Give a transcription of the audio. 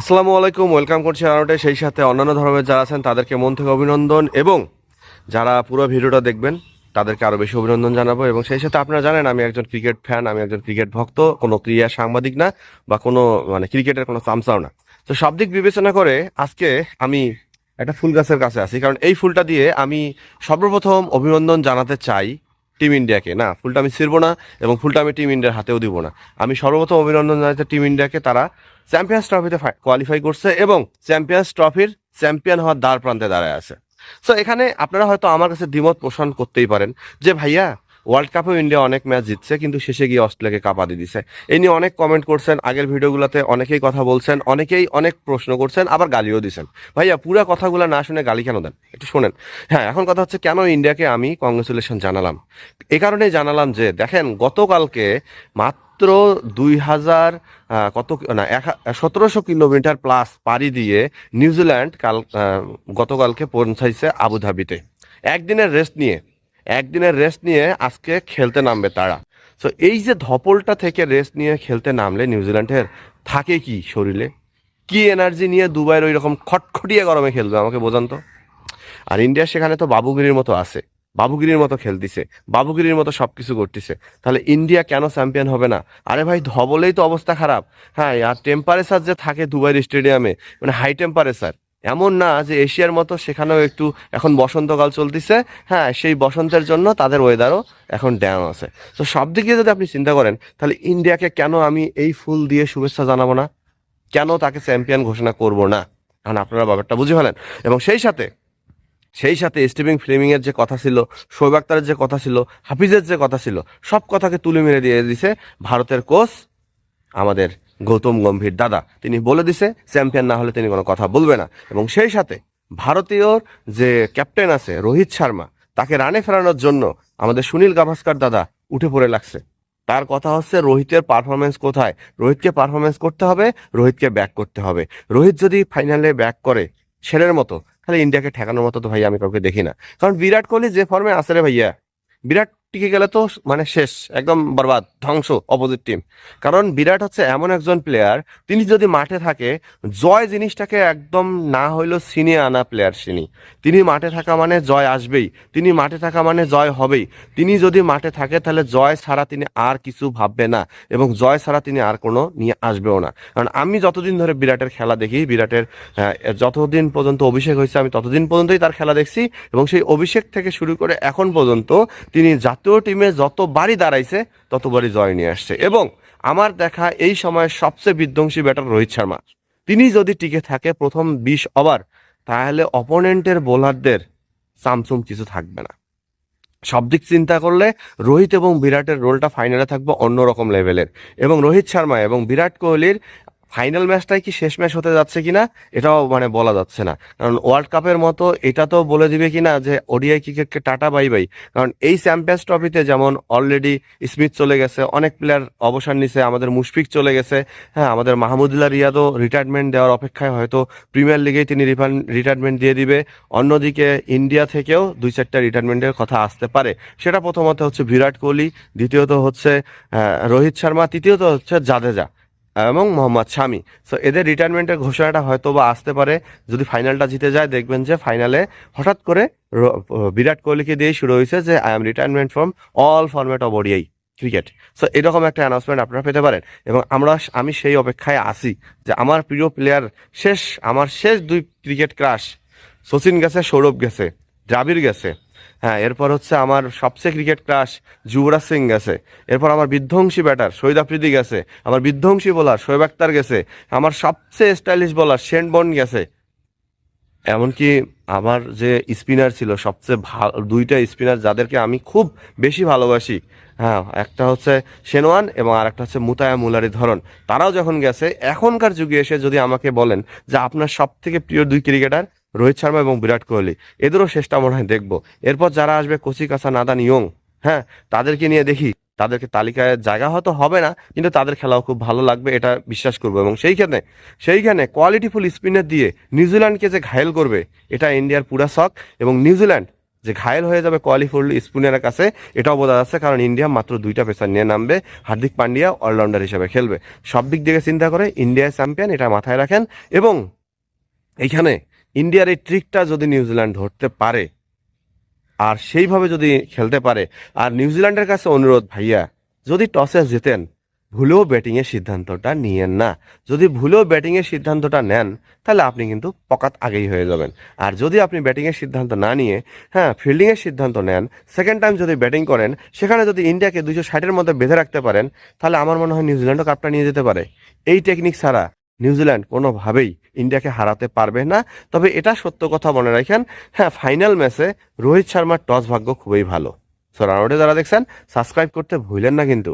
আসসালামু আলাইকুম, ওয়েলকাম করছি আনোটে সেই সাথে অন্যান্য ধর্মের যারা আছেন, তাদেরকে মন থেকে অভিনন্দন এবং যারা পুরো ভিডিওটা দেখবেন, তাদেরকে আরও বেশি অভিনন্দন জানাব এবং সেই সাথে আপনারা জানেন, আমি একজন ক্রিকেট ফ্যান, আমি একজন ক্রিকেট ভক্ত, কোনো ক্রিয়া সাংবাদিক না বা কোনো মানে ক্রিকেটের কোনো চামচাও না। তো সব দিক বিবেচনা করে আজকে আমি একটা ফুল গাছের কাছে আছি, কারণ এই ফুলটা দিয়ে আমি সর্বপ্রথম অভিনন্দন জানাতে চাই টিম ইন্ডিয়াকে না, ফুলটা আমি ছিড়ব না এবং ফুলটা আমি টিম ইন্ডিয়ার হাতেও দিব না। আমি সর্বপ্রথম অভিনন্দন জানাতে টিম ইন্ডিয়াকে তারা চ্যাম্পিয়ন্স ট্রফিতে কোয়ালিফাই করছে এবং চ্যাম্পিয়ন্স ট্রফির চ্যাম্পিয়ন হওয়ার দ্বার প্রান্তে দাঁড়ায় আছে। সো এখানে আপনারা হয়তো আমার কাছে দ্বিমত পোষণ করতেই পারেন যে, ভাইয়া ওয়ার্ল্ড কাপেও ইন্ডিয়া অনেক ম্যাচ জিতছে, কিন্তু শেষে গিয়ে অস্ট্রেলিয়াকে কাপা দিয়ে দিছে। এই নিয়ে অনেক কমেন্ট করছেন, আগের ভিডিওগুলোতে অনেকেই কথা বলছেন, অনেকেই অনেক প্রশ্ন করছেন, আবার গালিও দিছেন। ভাইয়া, পুরো কথাগুলো না শুনে গালি কেন দেন? একটু শোনেন। হ্যাঁ এখন কথা হচ্ছে কেন ইন্ডিয়াকে আমি কংগ্রেচুলেশন জানালাম? এ কারণেই জানালাম যে, দেখেন, গতকালকে মাত্র দুই হাজার কত না, এক সতেরোশো কিলোমিটার প্লাস পাড়ি দিয়ে নিউজিল্যান্ড কাল গতকালকে পৌঁছাইছে আবুধাবিতে। একদিনের রেস্ট নিয়ে একদিনের রেস্ট নিয়ে আজকে খেলতে নামবে তারা। সো এই যে ধপলটা থেকে রেস্ট নিয়ে খেলতে নামলে নিউজিল্যান্ডের থাকে কি শরীরে? কি এনার্জি নিয়ে দুবাইয়ের ওই রকম খটখটিয়ে গরমে খেলবে, আমাকে বোঝান তো? আর ইন্ডিয়া সেখানে তো বাবুগিরির মতো আছে। বাবুগিরির মতো খেলতিছে, বাবুগিরির মতো সব কিছু করতেছে। তাহলে ইন্ডিয়া কেন চ্যাম্পিয়ন হবে না? আরে ভাই, ধবলেই তো অবস্থা খারাপ। হ্যাঁ আর টেম্পারেচার যে থাকে দুবাইয়ের স্টেডিয়ামে মানে হাই টেম্পারেচার এমন না যে এশিয়ার মতো সেখানেও একটু এখন বসন্তকাল চলতেছে। হ্যাঁ সেই বসন্তের জন্য তাদের ওয়েদারও এখন ড্যাম আছে। তো সব দিকে যদি আপনি চিন্তা করেন, তাহলে ইন্ডিয়াকে কেন আমি এই ফুল দিয়ে শুভেচ্ছা জানাব না? কেন তাকে চ্যাম্পিয়ন ঘোষণা করব না? এখন আপনারা ব্যাপারটা বুঝে ফেলেন। এবং সেই সাথে সেই সাথে স্টিভিং ফ্লেমিং যে কথা ছিল, শোয়েব আক্তারের যে কথা ছিল, হাফিজের যে কথা ছিল, সব কথাকে তুলে মেরে দিয়ে দিছে ভারতের কোচ আমাদের গৌতম গম্ভীর দাদা। তিনি বলে দিছে, চ্যাম্পিয়ন না হলে তিনি কোনো কথা বলবে না। এবং সেই সাথে ভারতীয়র যে ক্যাপ্টেন আছে, রোহিত শর্মা, তাকে রানে ফেরানোর জন্য আমাদের সুনীল গাভাস্কার দাদা উঠে পড়ে লাগছে। তার কথা হচ্ছে, রোহিতের পারফরমেন্স কোথায়? রোহিতকে পারফরমেন্স করতে হবে, রোহিতকে ব্যাক করতে হবে। রোহিত যদি ফাইনালে ব্যাক করে ছেলের মতো, তাহলে ইন্ডিয়াকে ঠেকানোর মতো তো ভাই আমি কাউকে দেখি না। কারণ বিরাট কোহলি যে ফর্মে আছে রে ভাইয়া। বিরাট টিকে গেলে তো মানে শেষ, একদম বরবাদ, ধ্বংস অপোজিট টিম কারণ বিরাট হচ্ছে এমন একজন প্লেয়ার তিনি যদি মাঠে থাকে, জয় জিনিসটাকে একদম না হইলেও ছিনিয়ে আনা প্লেয়ার তিনি। তিনি মাঠে থাকা মানে জয় আসবেই, তিনি মাঠে থাকা মানে জয় হবেই। তিনি যদি মাঠে থাকে, তাহলে জয় ছাড়া তিনি আর কিছু ভাববে না এবং জয় ছাড়া তিনি আর কোনো নিয়ে আসবেও না। কারণ আমি যতদিন ধরে বিরাটের খেলা দেখি, বিরাটের যতদিন পর্যন্ত অভিষেক হয়েছে, আমি ততদিন পর্যন্তই তার খেলা দেখছি এবং সেই অভিষেক থেকে শুরু করে এখন পর্যন্ত তিনি জাতীয় টিমে যতবারই দাঁড়াইছে ততবারই জয় নিয়ে আসছে। এবং আমার দেখা এই সময়ের সবচেয়ে বিধ্বংসী ব্যাটার রোহিত শর্মা। তিনি যদি টিকে থাকে প্রথম বিশ ওভার, তাহলে অপোনেন্টের বোলারদের সামসুম কিছু থাকবে না। সব দিক চিন্তা করলে রোহিত এবং বিরাটের রোলটা ফাইনালে থাকবে অন্যরকম লেভেলের এবং রোহিত শর্মা এবং বিরাট কোহলির ফাইনাল ম্যাচটাই কি শেষ ম্যাচ হতে যাচ্ছে কিনা, এটাও মানে বলা যাচ্ছে না। কারণ ওয়ার্ল্ড কাপের মতো এটা তো বলে দিবে কিনা যে ওডিআই ক্রিকেটকে টাটা, বাই বাই। কারণ এই চ্যাম্পিয়ন্স ট্রফিতে যেমন অলরেডি স্মিথ চলে গেছে, অনেক প্লেয়ার অবসর নিছে, আমাদের মুশফিক চলে গেছে হ্যাঁ আমাদের মাহমুদুল্লাহ রিয়াদও রিটায়ারমেন্ট দেওয়ার অপেক্ষায় হয়তো প্রিমিয়ার লিগেই তিনি রিটায়ারমেন্ট দিয়ে দিবে। অন্যদিকে ইন্ডিয়া থেকেও দুই চারটা রিটায়ারমেন্টের কথা আসতে পারে। সেটা প্রথমত হচ্ছে বিরাট কোহলি, দ্বিতীয়ত হচ্ছে রোহিত শর্মা, তৃতীয়ত হচ্ছে জাদেজা। এবং মোহাম্মদ শামি। সো এদের রিটায়ারমেন্টের ঘোষণাটা হয়তো বা আসতে পারে। যদি ফাইনালটা জিতে যায়, দেখবেন যে ফাইনালে হঠাৎ করে বিরাট কোহলিকে দিয়েই শুরু হয়েছে যে I am retirement from all format of ODI cricket so এরকম একটা অ্যানাউন্সমেন্ট আপনারা পেতে পারেন। এবং আমরা, আমি সেই অপেক্ষায় আছি যে, আমার প্রিয় প্লেয়ার শেষ, আমার শেষ দুই ক্রিকেট ক্রাশ সচিন গেছে, সৌরভ গেছে, দ্রাবিড় গেছে। হ্যাঁ এরপর হচ্ছে আমার সবচেয়ে ক্রিকেট ক্রাশ যুবরাজ সিং গেছে। এরপর আমার বিধ্বংসী ব্যাটার শহীদ আফ্রিদি গেছে। আমার বিধ্বংসী বোলার শোয়েব আক্তার গেছে। আমার সবচেয়ে স্টাইলিশ বোলার শেন বন গেছে। এমনকি আমার যে স্পিনার ছিল, সবচেয়ে ভালো, দুইটা স্পিনার যাদেরকে আমি খুব বেশি ভালোবাসি হ্যাঁ একটা হচ্ছে শেনওয়ান এবং আর একটা হচ্ছে মুতায়া মুলারি ধরন। তারাও যখন গেছে, এখনকার যুগে এসে যদি আমাকে বলেন যে আপনার সব থেকে প্রিয় দুই ক্রিকেটার রোহিত শর্মা এবং বিরাট কোহলি। এদেরও শেষটা মনে হয় দেখব। এরপর যারা আসবে কচি কাসা নাদান, ইয়ং হ্যাঁ তাদেরকে নিয়ে দেখি। তাদেরকে তালিকায় জায়গা হয়তো হবে না, কিন্তু তাদের খেলাও খুব ভালো লাগবে, এটা বিশ্বাস করব। এবং সেইখানে সেইখানে কোয়ালিটিফুল স্পিনার দিয়ে নিউজিল্যান্ডকে যে ঘায়েল করবে, এটা ইন্ডিয়ার পুরা শখ। এবং নিউজিল্যান্ড যে ঘায়েল হয়ে যাবে কোয়ালি ফুল স্পুনের কাছে, এটাও বোঝা যাচ্ছে, কারণ ইন্ডিয়া মাত্র দুইটা পেসার নিয়ে নামবে, হার্দিক পান্ডিয়া অলরাউন্ডার হিসেবে খেলবে। সব দিক থেকে চিন্তা করে ইন্ডিয়া চ্যাম্পিয়ন এটা মাথায় রাখেন। এবং এইখানে ইন্ডিয়ার এই ট্রিকটা যদি নিউজিল্যান্ড ধরতে পারে, আর সেইভাবে যদি খেলতে পারে, আর নিউজিল্যান্ডের কাছে অনুরোধ, ভাইয়া, যদি টসে জেতেন, ভুলেও ব্যাটিংয়ের সিদ্ধান্তটা নিয়েন না। যদি ভুলেও ব্যাটিংয়ের সিদ্ধান্তটা নেন, তাহলে আপনি কিন্তু পকাত আগেই হয়ে যাবেন। আর যদি আপনি ব্যাটিংয়ের সিদ্ধান্ত না নিয়ে হ্যাঁ ফিল্ডিংয়ের সিদ্ধান্ত নেন সেকেন্ড টাইম যদি ব্যাটিং করেন, সেখানে যদি ইন্ডিয়াকে দুশো ষাটের মধ্যে বেঁধে রাখতে পারেন, তাহলে আমার মনে হয় নিউজিল্যান্ডও কাপটা নিয়ে যেতে পারে। এই টেকনিক ছাড়া নিউজিল্যান্ড কোনোভাবেই ইন্ডিয়াকে হারাতে পারবে না। তবে এটা সত্য কথা মনে রাখেন হ্যাঁ ফাইনাল ম্যাচে রোহিত শর্মার টস ভাগ্য খুবই ভালো। সো রানোডে যারা দেখছেন, সাবস্ক্রাইব করতে ভুলেন না কিন্তু।